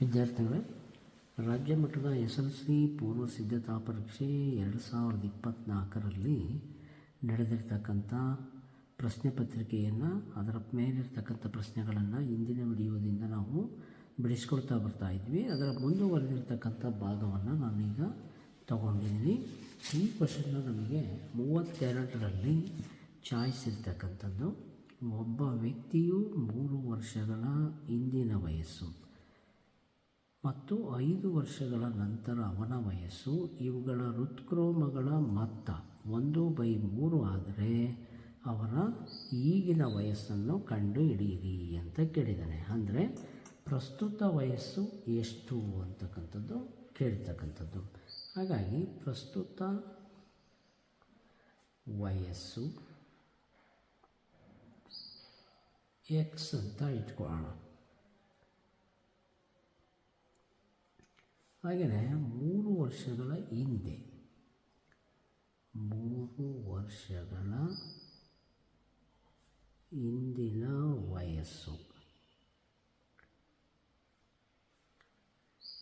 ವಿದ್ಯಾರ್ಥಿಗಳೇ, ರಾಜ್ಯ ಮಟ್ಟದ ಎಸ್ ಎಲ್ ಸಿ ಪೂರ್ವ ಸಿದ್ಧತಾ ಪರೀಕ್ಷೆ ಎರಡು ಸಾವಿರದ ಇಪ್ಪತ್ತ್ನಾಲ್ಕರಲ್ಲಿ ನಡೆದಿರ್ತಕ್ಕಂಥ ಪ್ರಶ್ನೆ ಪತ್ರಿಕೆಯನ್ನು, ಅದರ ಮೇಲಿರ್ತಕ್ಕಂಥ ಪ್ರಶ್ನೆಗಳನ್ನು ಇಂದಿನ ವಿಡಿಯೋದಿಂದ ನಾವು ಬಿಡಿಸ್ಕೊಳ್ತಾ ಬರ್ತಾ ಇದ್ವಿ. ಅದರ ಮುಂದುವರೆದಿರ್ತಕ್ಕಂಥ ಭಾಗವನ್ನು ನಾನೀಗ ತಗೊಂಡಿದ್ದೀನಿ. ಈ ಕ್ವಶನ್ನ ನಮಗೆ ಮೂವತ್ತೆರಡರಲ್ಲಿ ಚಾಯ್ಸ್ ಇರ್ತಕ್ಕಂಥದ್ದು ಒಬ್ಬ ವ್ಯಕ್ತಿಯು ಮೂರು ವರ್ಷಗಳ ಹಿಂದಿನ ವಯಸ್ಸು. ಮತ್ತು ಐದು ವರ್ಷಗಳ ನಂತರ ಅವನ ವಯಸ್ಸು ಇವುಗಳ ಹೃತ್ಕ್ರೋಮಗಳ ಮೊತ್ತ ಒಂದು ಬೈ ಮೂರು ಆದರೆ ಅವರ ಈಗಿನ ವಯಸ್ಸನ್ನು ಕಂಡು ಹಿಡಿಯಿರಿ ಅಂತ ಕೇಳಿದ್ದಾನೆ ಅಂದರೆ ಪ್ರಸ್ತುತ ವಯಸ್ಸು ಎಷ್ಟು ಅಂತಕ್ಕಂಥದ್ದು ಕೇಳ್ತಕ್ಕಂಥದ್ದು. ಹಾಗಾಗಿ ಪ್ರಸ್ತುತ ವಯಸ್ಸು ಎಕ್ಸ್ ಅಂತ ಇಟ್ಕೊಳ್ಳೋಣ. ಹಾಗೆಯೇ ಮೂರು ವರ್ಷಗಳ ಹಿಂದೆ, ಮೂರು ವರ್ಷಗಳ ಹಿಂದಿನ ವಯಸ್ಸು.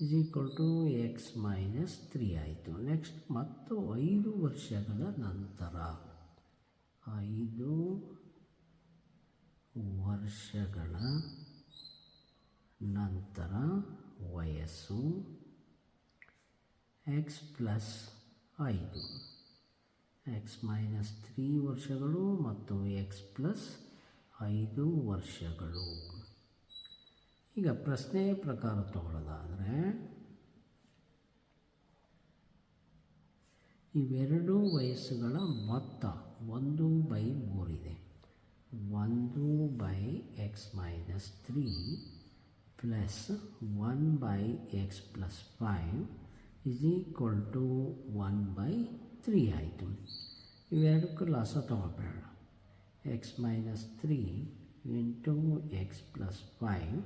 Is equal to x minus three ಆಯಿತು. ನೆಕ್ಸ್ಟ್ ಮತ್ತು ಐದು ವರ್ಷಗಳ ನಂತರ, ಐದು ವರ್ಷಗಳ ನಂತರ ವಯಸ್ಸು ಎಕ್ಸ್ ಪ್ಲಸ್ ಐದು. ಎಕ್ಸ್ ಮೈನಸ್ ತ್ರೀ ವರ್ಷಗಳು ಮತ್ತು ಎಕ್ಸ್ ಪ್ಲಸ್ ಐದು ವರ್ಷಗಳು. ಈಗ ಪ್ರಶ್ನೆ ಪ್ರಕಾರ ತಗೊಳ್ಳೋದಾದರೆ, ಇವೆರಡೂ ವಯಸ್ಸುಗಳ ಮೊತ್ತ ಒಂದು ಬೈ ಮೂರಿದೆ ಒಂದು by x minus three plus one by x plus five is equal to one by three ಆಯಿತು ಇವೆರಡಕ್ಕೂ ಲಾಸ ತೊಗೊಬೇಡ x minus three into x plus five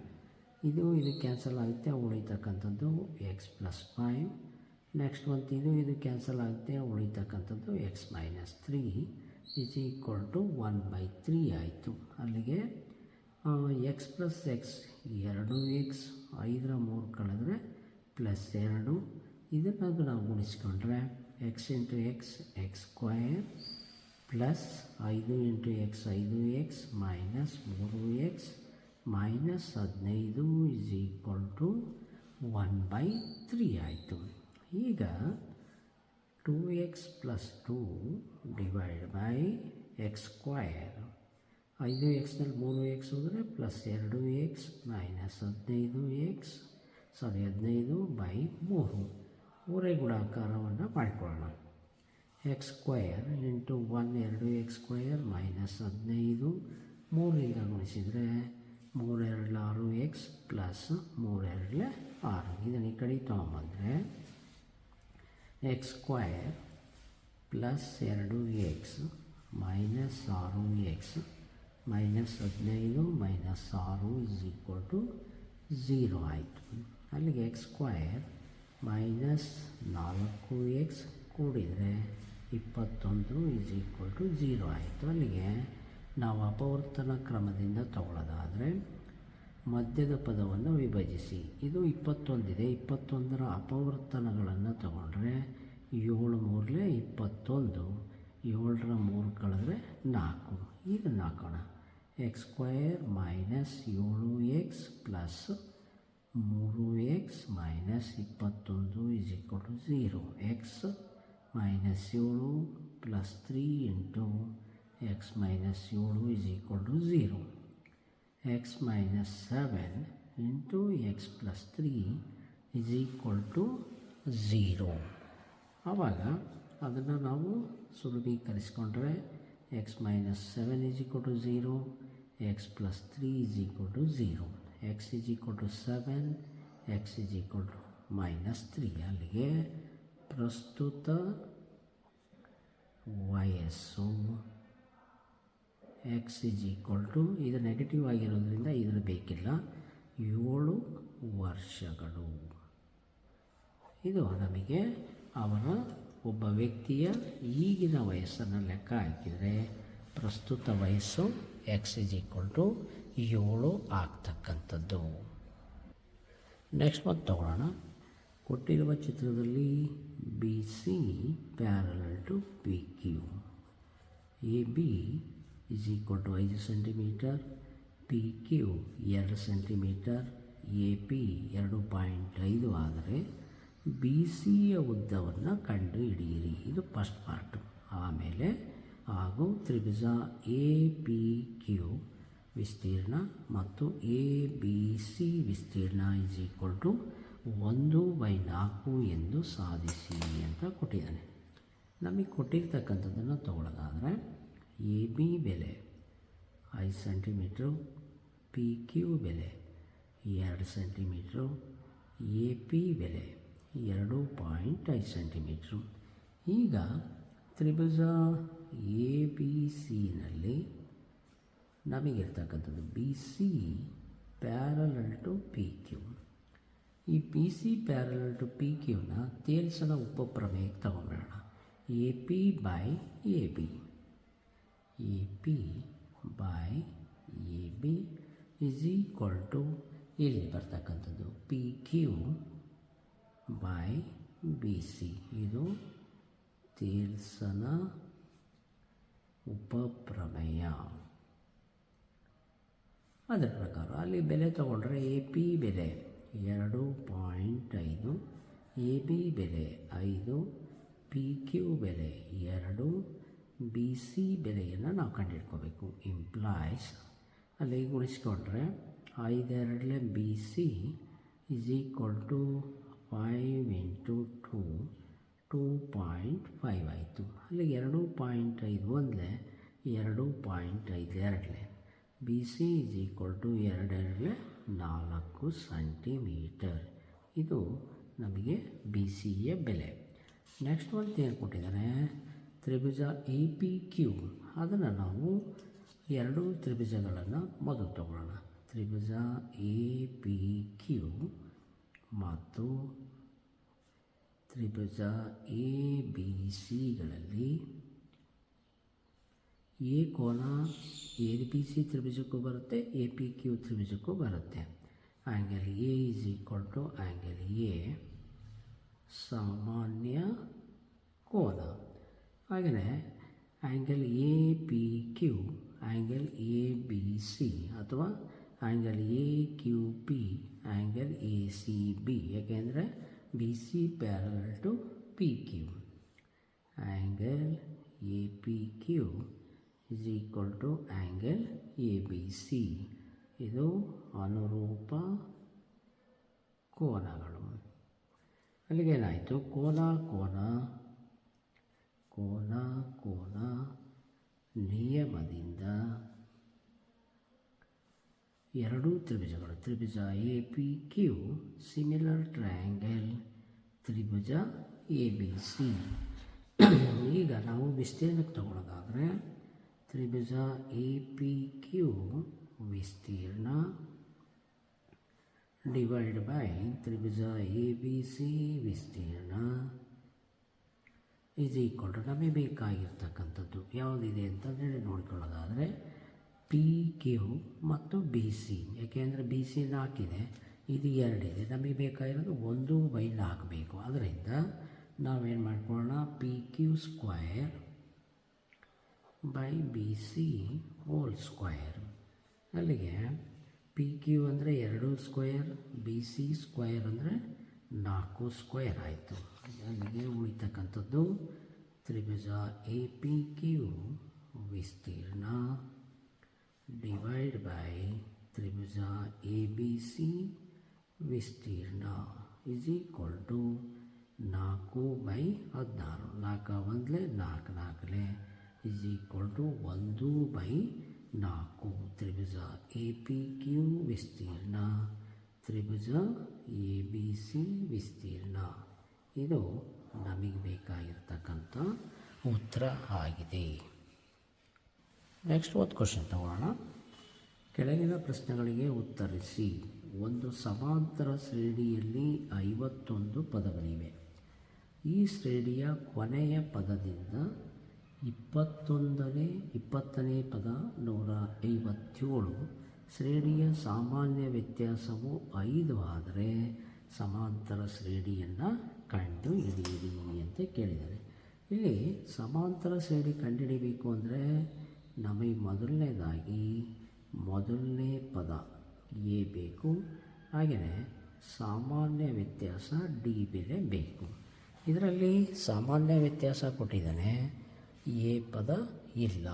ಇದು ಇದು ಕ್ಯಾನ್ಸಲ್ ಆಗುತ್ತೆ, ಉಳಿತಕ್ಕಂಥದ್ದು ಎಕ್ಸ್ ಪ್ಲಸ್ ಫೈವ್ ನೆಕ್ಸ್ಟ್ ಒಂದು ಇದು ಇದು ಕ್ಯಾನ್ಸಲ್ ಆಗುತ್ತೆ, ಉಳಿತಕ್ಕಂಥದ್ದು x minus three is equal to one by three ಆಯಿತು. ಅಲ್ಲಿಗೆ ಎಕ್ಸ್ ಪ್ಲಸ್ ಎಕ್ಸ್ ಎರಡು ಎಕ್ಸ್ ಐದರ ಮೂರು ಕಳೆದ್ರೆ ಪ್ಲಸ್ ಎರಡು. ಇದನ್ನು ನಾವು ಗುಣಿಸ್ಕೊಂಡ್ರೆ x into x x square plus ಐದು ಇಂಟು ಎಕ್ಸ್ ಐದು ಎಕ್ಸ್ ಮೈನಸ್ ಮೂರು ಎಕ್ಸ್ ಮೈನಸ್ ಹದಿನೈದು is equal to one by three ಆಯಿತು. ಈಗ two x plus two divide by x square ಐದು ಎಕ್ಸ್ನಲ್ಲಿ ಮೂರು ಎಕ್ಸ್ ಹೋದರೆ ಪ್ಲಸ್ ಎರಡು ಎಕ್ಸ್ ಮೈನಸ್ ಹದಿನೈದು ಎಕ್ಸ್ ಸಾರಿ ಹದಿನೈದು ಬೈ ಮೂರು. ಮೂರೇ ಗುಣಾಕಾರವನ್ನು ಮಾಡಿಕೊಳ್ಳೋಣ. ಎಕ್ಸ್ ಸ್ಕ್ವಯರ್ ಇಂಟು ಒನ್ ಎರಡು ಎಕ್ಸ್ ಸ್ಕ್ವಯರ್ ಮೈನಸ್ ಹದಿನೈದು ಮೂರಿಂದ ಗುಣಿಸಿದರೆ ಮೂರೆರಡು ಆರು ಎಕ್ಸ್ ಪ್ಲಸ್ ಮೂರೆರಡಲೆ ಆರು. ಇದನ್ನು ಈ ಕಡೆ ತೊಗೊಂಬಂದರೆ ಎಕ್ಸ್ ಸ್ಕ್ವಯರ್ ಪ್ಲಸ್ ಎರಡು ಎಕ್ಸ್ ಮೈನಸ್ ಆರು ಎಕ್ಸ್ ಮೈನಸ್ ಹದಿನೈದು ಮೈನಸ್ ಆರು ಇಸ್ ಈಕ್ವಲ್ ಟು ಝೀರೋ ಆಯಿತು. ಅಲ್ಲಿಗೆ ಎಕ್ಸ್ ಸ್ಕ್ವಯರ್ ಮೈನಸ್ ನಾಲ್ಕು ಎಕ್ಸ್ ಕೂಡಿದರೆ ಇಪ್ಪತ್ತೊಂದು ಈಸ್ ಈಕ್ವಲ್ ಟು ಝೀರೋ ಆಯಿತು ಅಲ್ಲಿಗೆ. ನಾವು ಅಪವರ್ತನ ಕ್ರಮದಿಂದ ತಗೊಳ್ಳೋದಾದರೆ ಮಧ್ಯದ ಪದವನ್ನು ವಿಭಜಿಸಿ. ಇದು ಇಪ್ಪತ್ತೊಂದಿದೆ. ಇಪ್ಪತ್ತೊಂದರ ಅಪವರ್ತನಗಳನ್ನು ತಗೊಂಡ್ರೆ ಏಳು ಮೂರಲೇ ಇಪ್ಪತ್ತೊಂದು. ಏಳರ ಮೂರು ಕಳೆದ್ರೆ ನಾಲ್ಕು. ಈಗ ನಾಲ್ಕೋಣ. ಎಕ್ಸ್ ಸ್ಕ್ವಯರ್ ಮೈನಸ್ ಏಳು ಎಕ್ಸ್ ಪ್ಲಸ್ ಮೂರು ಎಕ್ಸ್ ಮೈನಸ್ ಇಪ್ಪತ್ತೊಂದು is equal to zero x minus ಏಳು plus three into x minus ಏಳು is equal to zero x minus seven into x plus three is equal to zero ಆವಾಗ ಅದನ್ನು ನಾವು ಸುಲಭೀಕರಿಸ್ಕೊಂಡ್ರೆ x minus seven is equal to zero x plus three is equal to zero x is equal to seven x is equal to minus three ಅಲ್ಲಿಗೆ ಪ್ರಸ್ತುತ ವಯಸ್ಸು x is equal to ಇದು negative ಆಗಿರೋದ್ರಿಂದ ಇದನ್ನು ಬೇಕಿಲ್ಲ. ಏಳು ವರ್ಷಗಳು. ಇದು ನಮಗೆ ಅವರ ಒಬ್ಬ ವ್ಯಕ್ತಿಯ ಈಗಿನ ವಯಸ್ಸನ್ನು ಲೆಕ್ಕ ಹಾಕಿದರೆ ಪ್ರಸ್ತುತ ವಯಸ್ಸು ಎಕ್ಸ್ ಇಸ್ ಈಕ್ವಲ್ ಟು ಏಳು ಆಗ್ತಕ್ಕಂಥದ್ದು. ನೆಕ್ಸ್ಟ್ ಮತ್ತು ತಗೊಳ್ಳೋಣ. ಕೊಟ್ಟಿರುವ ಚಿತ್ರದಲ್ಲಿ B C parallel to P Q A B is equal to ಐದು ಸೆಂಟಿಮೀಟರ್ ಪಿ ಕ್ಯೂ ಎರಡು ಸೆಂಟಿಮೀಟರ್ ಎ ಪಿ ಎರಡು ಪಾಯಿಂಟ್ ಐದು ಆದರೆ ಬಿ ಸಿಯ ಉದ್ದವನ್ನು ಕಂಡು ಹಿಡಿಯಿರಿ ಇದು ಫಸ್ಟ್ ಪಾರ್ಟು ಆಮೇಲೆ ಹಾಗೂ ತ್ರಿಭುಜ ಎ ಪಿ ಕ್ಯೂ ವಿಸ್ತೀರ್ಣ ಮತ್ತು ಎ ಬಿ ಸಿ ವಿಸ್ತೀರ್ಣ ಇಸ್ ಈಕ್ವಲ್ ಟು ಒಂದು ಬೈ ನಾಲ್ಕು ಎಂದು ಸಾಧಿಸಿ ಅಂತ ಕೊಟ್ಟಿದ್ದಾನೆ. ನಮಗೆ ಕೊಟ್ಟಿರ್ತಕ್ಕಂಥದ್ದನ್ನು ತಗೊಳ್ಳೋದಾದರೆ ಎ ಬಿ ಬೆಲೆ ಐದು ಸೆಂಟಿಮೀಟ್ರು ಪಿ ಕ್ಯೂ ಬೆಲೆ, ಎರಡು ಸೆಂಟಿಮೀಟ್ರು ಎ ಪಿ ಬೆಲೆ, ಎರಡು ಪಾಯಿಂಟ್ ಐದು ಸೆಂಟಿಮೀಟ್ರು ಈಗ ತ್ರಿಭುಜ ಎ ಬಿ ಸಿನಲ್ಲಿ ನಮಗಿರ್ತಕ್ಕಂಥದ್ದು B C parallel to P Q ಈ P C parallel to P ಕ್ಯೂನ ತೇಲ್ಸನ ಉಪಪ್ರಮೇಯಕ್ಕೆ ತಗೊಂಬಿಡೋಣ A P by A B A P by A B is equal to ಇಲ್ಲಿ ಬರ್ತಕ್ಕಂಥದ್ದು P Q by B C ಇದು ತೇಲ್ಸನ ಉಪಪ್ರಮೇಯ. ಅದರ ಪ್ರಕಾರ ಅಲ್ಲಿ ಬೆಲೆ ತಗೊಂಡ್ರೆ ಎ ಪಿ ಬೆಲೆ ಎರಡು ಪಾಯಿಂಟ್ ಐದು, ಎ ಬಿ ಬೆಲೆ ಐದು, ಪಿ ಕ್ಯೂ ಬೆಲೆ ಎರಡು, ಬಿ ಸಿ ಬೆಲೆಯನ್ನು ನಾವು ಕಂಡುಹಿಡ್ಕೋಬೇಕು ಇಂಪ್ಲಾಯ್ಸ್ ಅಲ್ಲಿ ಗುಣಿಸ್ಕೊಂಡ್ರೆ ಐದೆರಡಲೆ B C is equal to five into two two point five ಆಯಿತು. ಅಲ್ಲಿ ಎರಡು ಪಾಯಿಂಟ್ ಐದು ಒಂದಲೆ ಎರಡು ಪಾಯಿಂಟ್ ಐದು ಎರಡಲೆ B C is equal to ಎರಡೆರಡಲೆ ನಾಲ್ಕು ಸೆಂಟಿಮೀಟರ್ ಇದು ನಮಗೆ ಬಿ ಸಿಯ ಬೆಲೆ. ನೆಕ್ಸ್ಟ್ ಒಂದು ಏನು ಕೊಟ್ಟಿದ್ದಾರೆ ತ್ರಿಭುಜ ಎ ಪಿ ಕ್ಯೂ ಅದನ್ನು ನಾವು ಎರಡು ತ್ರಿಭುಜಗಳನ್ನು ಮೊದಲು ತಗೊಳ್ಳೋಣ. ತ್ರಿಭುಜ ಎ ಪಿ ಕ್ಯೂ ಮತ್ತು ತ್ರಿಭುಜ ಎ ಬಿ ಸಿಗಳಲ್ಲಿ ಎ ಕೋನ ಎ ಬಿ ಸಿ ತ್ರಿಭುಜಕ್ಕೂ ಬರುತ್ತೆ ಎ ಪಿ ಕ್ಯೂ ತ್ರಿಭುಜಕ್ಕೂ ಬರುತ್ತೆ angle A is equal to angle A ಸಾಮಾನ್ಯ ಕೋನ ಹಾಗೆಯೇ angle A P Q angle A B C ಅಥವಾ angle A Q P angle A C B ಯಾಕೆಂದರೆ B C parallel to P Q angle A P Q is equal to angle A B C ಇದು ಅನುರೂಪ ಕೋನಗಳು. ಅಲ್ಲಿಗೇನಾಯಿತು ಕೋನ ಕೋನ ಕೋನ ಕೋನ ನಿಯಮದಿಂದ ಎರಡೂ ತ್ರಿಭುಜಗಳು, ತ್ರಿಭುಜ A P Q similar triangle Tribhuja A B C ಈಗ ನಾವು ವಿಸ್ತೀರ್ಣಕ್ಕೆ ತಗೊಳ್ಳೋದಾದರೆ ತ್ರಿಭುಜ ಎ ಪಿ ಕ್ಯೂ ವಿಸ್ತೀರ್ಣ ಡಿವೈಡ್ ಬೈ ತ್ರಿಭುಜ ಎ ಬಿ ಸಿ ವಿಸ್ತೀರ್ಣ ಈಸ್ ಈಕ್ವಲ್ ಟು ನಮಗೆ ಬೇಕಾಗಿರ್ತಕ್ಕಂಥದ್ದು. ಯಾವುದಿದೆ ಅಂತ ಹೇಳಿ ನೋಡ್ಕೊಳ್ಳೋದಾದರೆ ಪಿ ಕ್ಯೂ ಮತ್ತು ಬಿ ಸಿ ಯಾಕೆಂದರೆ ಬಿ ಸಿ ನಾಲ್ಕಿದೆ ಇದು ಎರಡಿದೆ. ನಮಗೆ ಬೇಕಾಗಿರೋದು ಒಂದು ಬೈ ನಾಲ್ಕು ಬೇಕು. ಅದರಿಂದ ನಾವೇನು ಮಾಡ್ಕೊಳ್ಳೋಣ? P Q square by B C whole square ಅಲ್ಲಿಗೆ ಪಿ ಕ್ಯೂ ಅಂದರೆ ಎರಡು ಸ್ಕ್ವಯರ್ ಬಿ ಸಿ ಸ್ಕ್ವಯರ್ ಅಂದರೆ ನಾಲ್ಕು ಸ್ಕ್ವಯರ್ ಆಯಿತು. ಅಲ್ಲಿಗೆ ಉಳಿತಕ್ಕಂಥದ್ದು ತ್ರಿಭುಜ ಎ ಪಿ ಕ್ಯೂ ವಿಸ್ತೀರ್ಣ ಡಿವೈಡ್ ಬೈ ತ್ರಿಭುಜ ಎ ಬಿ ಸಿ ವಿಸ್ತೀರ್ಣ ಇಸ್ ಈಕ್ವಲ್ ಟು ನಾಲ್ಕು ಬೈ ಹದಿನಾರು. ನಾಲ್ಕು ಒಂದಲೇ ನಾಲ್ಕು ನಾಲ್ಕಲೆ. ಇಸ್ ಈಕ್ವಲ್ ಟು ಒಂದು ಬೈ ನಾಲ್ಕು. ತ್ರಿಭುಜ ಎ ಪಿ ಕ್ಯೂ ವಿಸ್ತೀರ್ಣ. ತ್ರಿಭುಜ ಎ ಬಿ ಸಿ ವಿಸ್ತೀರ್ಣ. ಇದು ನಮಗೆ ಬೇಕಾಗಿರ್ತಕ್ಕಂಥ ಉತ್ತರ ಆಗಿದೆ. ನೆಕ್ಸ್ಟ್ ಒಂದು ಕ್ವಶನ್ ತಗೊಳ್ಳೋಣ. ಕೆಳಗಿನ ಪ್ರಶ್ನೆಗಳಿಗೆ ಉತ್ತರಿಸಿ. ಒಂದು ಸಮಾಂತರ ಶ್ರೇಣಿಯಲ್ಲಿ ಐವತ್ತೊಂದು ಪದಗಳಿವೆ. ಈ ಶ್ರೇಣಿಯ ಕೊನೆಯ ಪದದಿಂದ ಇಪ್ಪತ್ತೊಂದನೇ, ಇಪ್ಪತ್ತನೇ ಪದ ನೂರ ಐವತ್ತೇಳು. ಶ್ರೇಣಿಯ ಸಾಮಾನ್ಯ ವ್ಯತ್ಯಾಸವು ಐದು ಆದರೆ ಸಮಾಂತರ ಶ್ರೇಣಿಯನ್ನು ಕಂಡು ಹಿಡಿಯಿರಿ ಅಂತ ಕೇಳಿದ್ದಾರೆ. ಇಲ್ಲಿ ಸಮಾಂತರ ಶ್ರೇಣಿ ಕಂಡುಹಿಡಿಬೇಕು ಅಂದರೆ ನಮಗೆ ಮೊದಲನೇದಾಗಿ ಮೊದಲನೇ ಪದ ಎ ಬೇಕು. ಹಾಗೆಯೇ ಸಾಮಾನ್ಯ ವ್ಯತ್ಯಾಸ ಡಿ ಬೆಲೆ ಬೇಕು. ಇದರಲ್ಲಿ ಸಾಮಾನ್ಯ ವ್ಯತ್ಯಾಸ ಕೊಟ್ಟಿದ್ದಾನೆ. ಎ ಪದ ಇಲ್ಲ.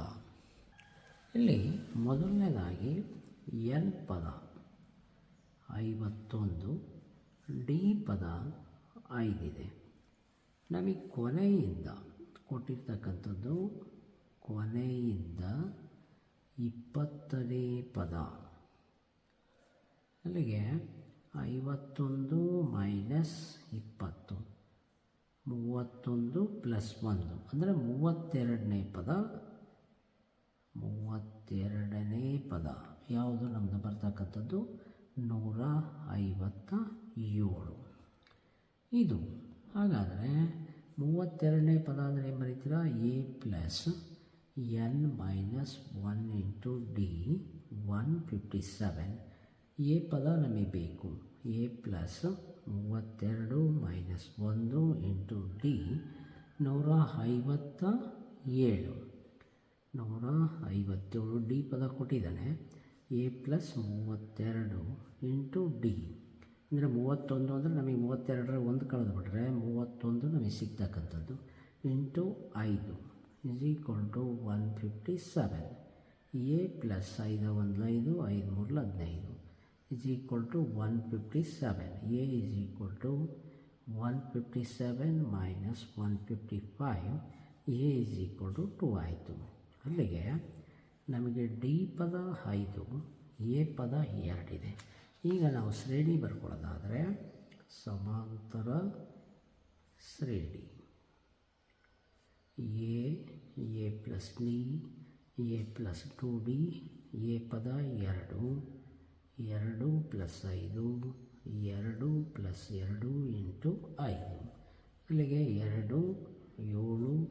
ಇಲ್ಲಿ ಮೊದಲನೇದಾಗಿ ಎಲ್ ಪದ. ಐವತ್ತೊಂದು ಡಿ ಪದ ಐದಿದೆ. ನಮಗೆ ಕೊನೆಯಿಂದ ಕೊಟ್ಟಿರ್ತಕ್ಕಂಥದ್ದು ಕೊನೆಯಿಂದ ಇಪ್ಪತ್ತನೇ ಪದ. ಅಲ್ಲಿಗೆ ಐವತ್ತೊಂದು ಮೈನಸ್ ಇಪ್ಪತ್ತು. ಮೂವತ್ತೊಂದು ಪ್ಲಸ್ ಒಂದು ಅಂದರೆ ಮೂವತ್ತೆರಡನೇ ಪದ. ಮೂವತ್ತೆರಡನೇ ಪದ. ಯಾವುದು? ನಮ್ಮದು ಬರ್ತಕ್ಕಂಥದ್ದು ನೂರ ಐವತ್ತ ಏಳು. ಇದು ಹಾಗಾದರೆ ಮೂವತ್ತೆರಡನೇ ಪದ ಅಂದರೆ ಏನು ಬರೀತೀರಾ? A plus N minus one into D one fifty seven. A ಪದ ನಮಗೆ ಬೇಕು. ಎ ಪ್ಲಸ್ ಮೂವತ್ತೆರಡು ಮೈನಸ್ ಒಂದು ಇಂಟು ಡಿ ನೂರ ಐವತ್ತ ಏಳು. ನೂರ ಐವತ್ತೇಳು ಡಿ ಪದ ಕೊಟ್ಟಿದ್ದಾನೆ. ಎ ಪ್ಲಸ್ ಮೂವತ್ತೆರಡು ಇಂಟು ಡಿ. ಅಂದರೆ ಮೂವತ್ತೊಂದು ಅಂದರೆ ನಮಗೆ ಮೂವತ್ತೆರಡರ ಒಂದು ಕಳೆದು ಬಿಟ್ರೆ ಮೂವತ್ತೊಂದು ನಮಗೆ ಸಿಗ್ತಕ್ಕಂಥದ್ದು. ಇಂಟು ಐದು is equal to one fifty seven A plus ಐದು ಒಂದು ಐದು ಐದು ಮೂರಲು ಹದಿನೈದು. Fifty seven A is equal to one fifty seven minus one fifty five A is equal to two ಆಯಿತು. ಅಲ್ಲಿಗೆ ನಮಗೆ ಡಿ ಪದ ಐದು ಎ ಪದ ಎರಡಿದೆ ಈಗ ನಾವು ಶ್ರೇಣಿ ಬರ್ಕೊಳ್ಳೋದಾದರೆ ಸಮಾಂತರ ಶ್ರೇಣಿ. A A plus D A plus two D A ಪದ ಎರಡು. ಎರಡು ಪ್ಲಸ್ ಐದು, ಎರಡು ಪ್ಲಸ್ ಎರಡು ಇಂಟು ಐದು. ಇಲ್ಲಿಗೆ ಎರಡು, ಏಳು,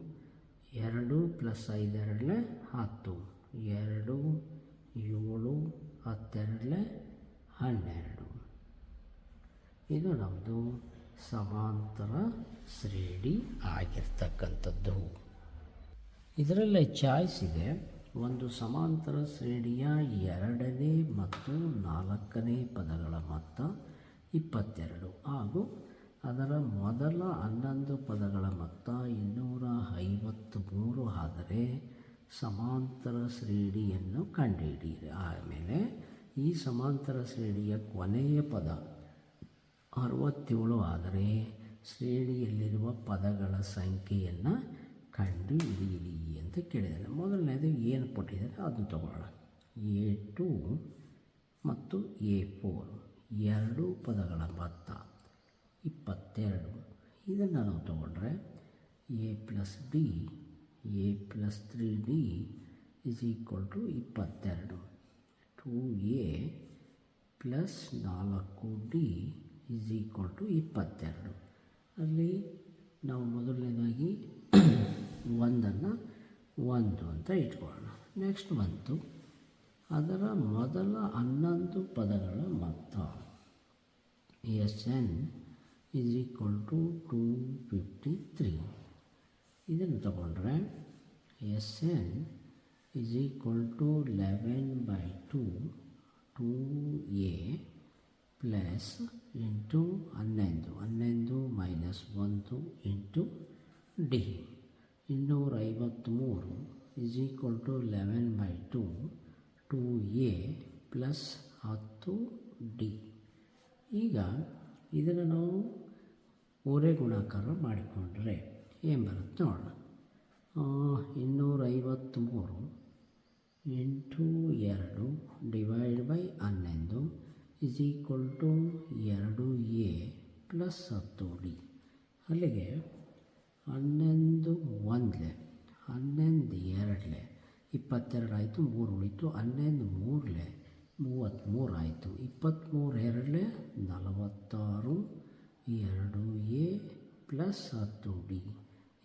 ಎರಡು ಪ್ಲಸ್ ಐದೆರಡಲೆ ಹತ್ತು. ಎರಡು, ಏಳು, ಹತ್ತೆರಡಲೆ ಹನ್ನೆರಡು. ಇದು ನಮ್ಮದು ಸಮಾಂತರ ಶ್ರೇಣಿ ಆಗಿರ್ತಕ್ಕಂಥದ್ದು. ಇದರಲ್ಲೇ ಚಾಯ್ಸ್ ಇದೆ. ಒಂದು ಸಮಾಂತರ ಶ್ರೇಣಿಯ ಎರಡನೇ ಮತ್ತು ನಾಲ್ಕನೇ ಪದಗಳ ಮೊತ್ತ ಇಪ್ಪತ್ತೆರಡು. ಹಾಗೂ ಅದರ ಮೊದಲ ಹನ್ನೊಂದು ಪದಗಳ ಮೊತ್ತ ಇನ್ನೂರ ಐವತ್ತ್ಮೂರು ಆದರೆ ಸಮಾಂತರ ಶ್ರೇಣಿಯನ್ನು ಕಂಡುಹಿಡಿಯಿರಿ. ಆಮೇಲೆ ಈ ಸಮಾಂತರ ಶ್ರೇಣಿಯ ಕೊನೆಯ ಪದ ಅರವತ್ತೇಳು ಆದರೆ ಶ್ರೇಣಿಯಲ್ಲಿರುವ ಪದಗಳ ಸಂಖ್ಯೆಯನ್ನು ಕಂಡು ಹಿಡಿಯಿರಿ ಅಂತ ಕೇಳಿದ್ದಾರೆ. ಮೊದಲನೇದು ಏನು ಕೊಟ್ಟಿದ್ದಾರೆ ಅದನ್ನು ತಗೊಳ್ಳೋಣ. ಎ ಟು ಮತ್ತು ಎ ಫೋರ್ ಎರಡು ಪದಗಳ ಮೊತ್ತ ಇಪ್ಪತ್ತೆರಡು. ಇದನ್ನು ನಾವು ತಗೊಂಡ್ರೆ A plus D A plus three D is equal to ಇಪ್ಪತ್ತೆರಡು. ಟು ಎ ಪ್ಲಸ್ ನಾಲ್ಕು ಡಿ ಇಸ್ ಈಕ್ವಲ್ ಟು ಇಪ್ಪತ್ತೆರಡು. ಅಲ್ಲಿ ನಾವು ಮೊದಲನೇದಾಗಿ ಒಂದನ್ನು ಒಂದು ಅಂತ ಇಟ್ಕೊಳ್ಳೋಣ. ನೆಕ್ಸ್ಟ್ ಬಂತು. ಅದರ ಮೊದಲ ಹನ್ನೊಂದು ಪದಗಳ ಮೊತ್ತ. S N is equal to two fifty three ಇದನ್ನು ತಗೊಂಡ್ರೆ S N is equal to eleven by two two A plus into ಹನ್ನೊಂದು. ಹನ್ನೊಂದು ಮೈನಸ್ ಒಂದು ಇಂಟು ಡಿ ಇನ್ನೂರ ಐವತ್ತ್ಮೂರು is equal to eleven by two two A plus ಹತ್ತು D ಈಗ ಇದನ್ನು ನಾವು ಓರೆ ಗುಣಾಕಾರ ಮಾಡಿಕೊಂಡ್ರೆ ಏನು ಬರುತ್ತೆ ನೋಡೋಣ. ಇನ್ನೂರ ಐವತ್ತ್ಮೂರು ಎಂಟು ಎರಡು ಡಿವೈಡ್ ಬೈ ಹನ್ನೊಂದು ಇಸ್ ಈಕ್ವಲ್ ಟು ಎರಡು ಎ ಪ್ಲಸ್ ಹತ್ತು ಡಿ ಅಲ್ಲಿಗೆ ಹನ್ನೊಂದು ಒಂದ್ಲೆ, ಹನ್ನೊಂದು ಎರಡ್ಲೆ ಇಪ್ಪತ್ತೆರಡಾಯಿತು ಮೂರು ಉಳಿತು, ಹನ್ನೊಂದು ಮೂರಲೆ ಮೂವತ್ತ್ಮೂರು ಆಯಿತು ಇಪ್ಪತ್ತ್ಮೂರು ಎರಡಲೆ, ನಲವತ್ತಾರು, ಎರಡು ಎ ಪ್ಲಸ್ ಹತ್ತು ಡಿ.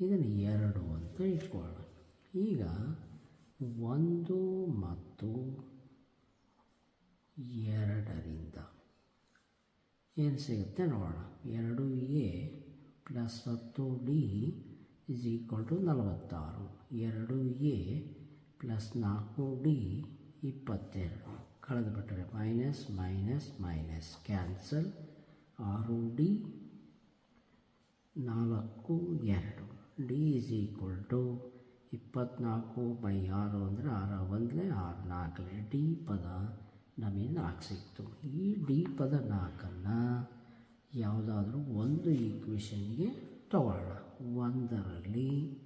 ಇದನ್ನು ಎರಡು ಅಂತ ಇಟ್ಕೊಳ್ಳೋಣ ಈಗ ಒಂದು ಮತ್ತು ಎರಡರಿಂದ ಏನು ಸಿಗುತ್ತೆ ನೋಡೋಣ. ಎರಡು ಎ ಪ್ಲಸ್ ಹತ್ತು ಡಿ ಇಸ್ ಈಕ್ವಲ್ ಟು ನಲವತ್ತಾರು. ಎರಡು ಎ ಪ್ಲಸ್ ನಾಲ್ಕು ಡಿ ಇಪ್ಪತ್ತೆರಡು. ಕಳೆದುಬಿಟ್ರೆ ಮೈನಸ್ ಮೈನಸ್ ಮೈನಸ್ ಕ್ಯಾನ್ಸಲ್. ಆರು ಡಿ ನಾಲ್ಕು ಎರಡು. ಡಿ ಇಸ್ ಈಕ್ವಲ್ ಟು ಇಪ್ಪತ್ನಾಲ್ಕು ಬೈ ಆರು ಅಂದರೆ ಆರು ಒಂದಲೇ ಆರು ನಾಲ್ಕಲೇ ಡಿ ಪದ ನಮಗೆ ನಾಲ್ಕು ಸಿಕ್ತು. ಈ ಡಿ ಪದ ನಾಲ್ಕನ್ನು ಯಾವುದಾದ್ರೂ ಒಂದು ಈಕ್ವೇಷನ್ಗೆ ತಗೊಳ್ಳೋಣ ಒಂದರಲ್ಲಿ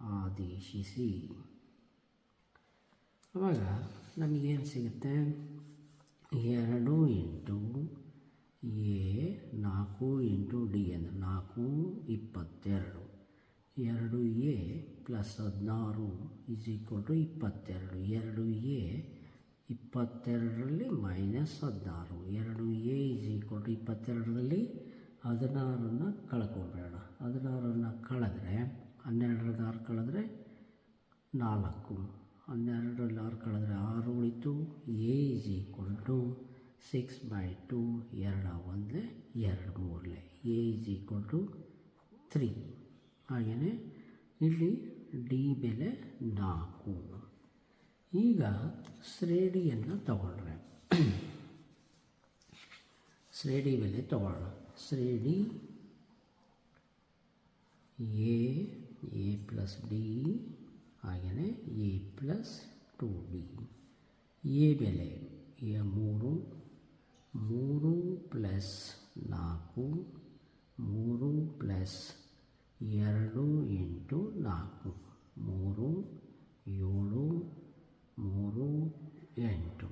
ಆದೇಶಿಸಿ. ಆವಾಗ ನಮಗೇನು ಸಿಗುತ್ತೆ? ಎರಡು ಎಂಟು ಎ, ನಾಲ್ಕು ಎಂಟು ಡಿ ಅಂದರೆ ನಾಲ್ಕು ಇಪ್ಪತ್ತೆರಡು. ಎರಡು ಎ ಪ್ಲಸ್ ಹದಿನಾರು ಇಸ್ ಈಕ್ವಲ್ ಟು ಇಪ್ಪತ್ತೆರಡು. ಎರಡು ಎ ಇಪ್ಪತ್ತೆರಡರಲ್ಲಿ ಮೈನಸ್ ಹದಿನಾರು. ಎರಡು ಎ ಇಸ್ ಈಕ್ವಲ್ ಟು ಇಪ್ಪತ್ತೆರಡರಲ್ಲಿ ಹದಿನಾರನ್ನು ಕಳ್ಕೊಬೇಡ ಹದಿನಾರನ್ನು ಕಳೆದ್ರೆ, ಹನ್ನೆರಡರಲ್ಲಿ ಆರು ಕಳೆದ್ರೆ ನಾಲ್ಕು. ಹನ್ನೆರಡರಲ್ಲಿ ಆರು ಕಳೆದ್ರೆ ಆರು ಉಳಿತು. A is equal to six by two ಎರಡು ಒಂದೇ ಎರಡು ಮೂರಲೆ A is equal to three ಹಾಗೆಯೇ ಇಲ್ಲಿ ಡಿ ಬೆಲೆ ನಾಲ್ಕು. ಈಗ ಶ್ರೇಣಿಯನ್ನು ತಗೊಂಡ್ರೆ ಶ್ರೇಣಿ ಬೆಲೆ ತಗೊಳ್ಳೋಣ. ಶ್ರೇಡಿ ಎ ಎ ಪ್ಲಸ್ ಡಿ ಹಾಗೆಯೇ A plus two D. A ಬೆಲೆ ಎ ಮೂರು ಮೂರು ಪ್ಲಸ್ ನಾಲ್ಕು, ಮೂರು ಪ್ಲಸ್ ಎರಡು ಎಂಟು ನಾಲ್ಕು, ಮೂರು ಏಳು ಮೂರು ಎಂಟು.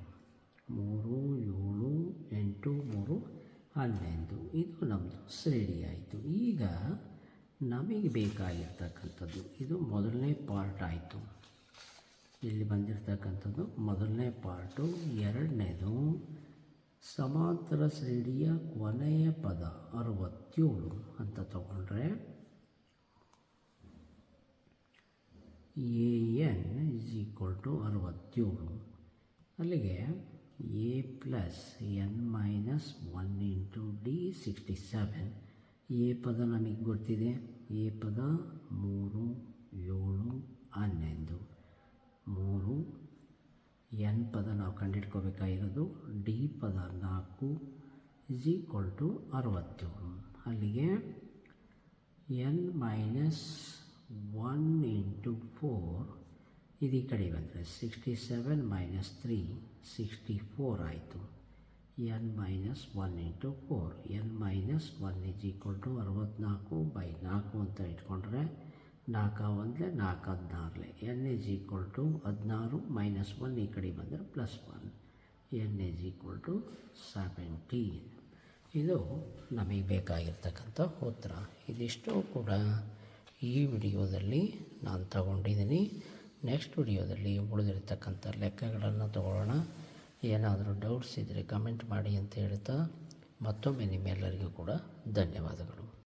ಮೂರು ಏಳು ಎಂಟು ಮೂರು ಹನ್ನೊಂದು ಇದು ನಮ್ಮದು ಶ್ರೇಣಿ ಆಯಿತು. ಈಗ ನಮಗೆ ಬೇಕಾಗಿರ್ತಕ್ಕಂಥದ್ದು, ಇದು ಮೊದಲನೇ ಪಾರ್ಟ್ ಆಯಿತು. ಇಲ್ಲಿ ಬಂದಿರತಕ್ಕಂಥದ್ದು ಮೊದಲನೇ ಪಾರ್ಟು ಎರಡನೇದು ಸಮಾಂತರ ಶ್ರೇಣಿಯ ಕೊನೆಯ ಪದ ಅರವತ್ತೇಳು ಅಂತ ತಗೊಂಡ್ರೆ A N is equal to ಅರವತ್ತೇಳು. ಅಲ್ಲಿಗೆ A plus N minus one into D sixty seven A ಪದ ನಮಗೆ ಗೊತ್ತಿದೆ. ಎ ಪದ ಮೂರು, ಏಳು ಹನ್ನೊಂದು ಮೂರು ಎನ್ ಪದ ನಾವು ಕಂಡಿಡ್ಕೋಬೇಕಾಗಿರೋದು ಡಿ ಪದ ನಾಲ್ಕು ಇಸ್ ಈಕ್ವಲ್ ಟು ಅರವತ್ತೇಳು. ಅಲ್ಲಿಗೆ N minus one into four ಇದು ಈ ಕಡೆ ಬಂದರೆ sixty seven minus three sixty four ಆಯಿತು. N minus one into four N minus one is equal to ಅರವತ್ತ್ನಾಲ್ಕು by ನಾಲ್ಕು ಅಂತ ಇಟ್ಕೊಂಡ್ರೆ ನಾಲ್ಕು ಒಂದಲೇ ನಾಲ್ಕು ಹದಿನಾರಲೆ ಎನ್ ಇಜ್ ಈಕ್ವಲ್ ಟು ಹದಿನಾರು ಮೈನಸ್ ಒನ್ ಈ ಕಡೆ ಬಂದರೆ plus one N is equal to seventeen ಇದು ನಮಗೆ ಬೇಕಾಗಿರ್ತಕ್ಕಂಥ ಉತ್ತರ. ಇದಿಷ್ಟು ಕೂಡ ಈ ವಿಡಿಯೋದಲ್ಲಿ ನಾನು ತಗೊಂಡಿದ್ದೀನಿ. ನೆಕ್ಸ್ಟ್ ವಿಡಿಯೋದಲ್ಲಿ ಉಳಿದಿರ್ತಕ್ಕಂಥ ಲೆಕ್ಕಗಳನ್ನು ತಗೊಳ್ಳೋಣ. ಏನಾದರೂ ಡೌಟ್ಸ್ ಇದ್ದರೆ ಕಮೆಂಟ್ ಮಾಡಿ ಅಂತ ಹೇಳ್ತಾ ಮತ್ತೊಮ್ಮೆ ನಿಮ್ಮೆಲ್ಲರಿಗೂ ಕೂಡ ಧನ್ಯವಾದಗಳು.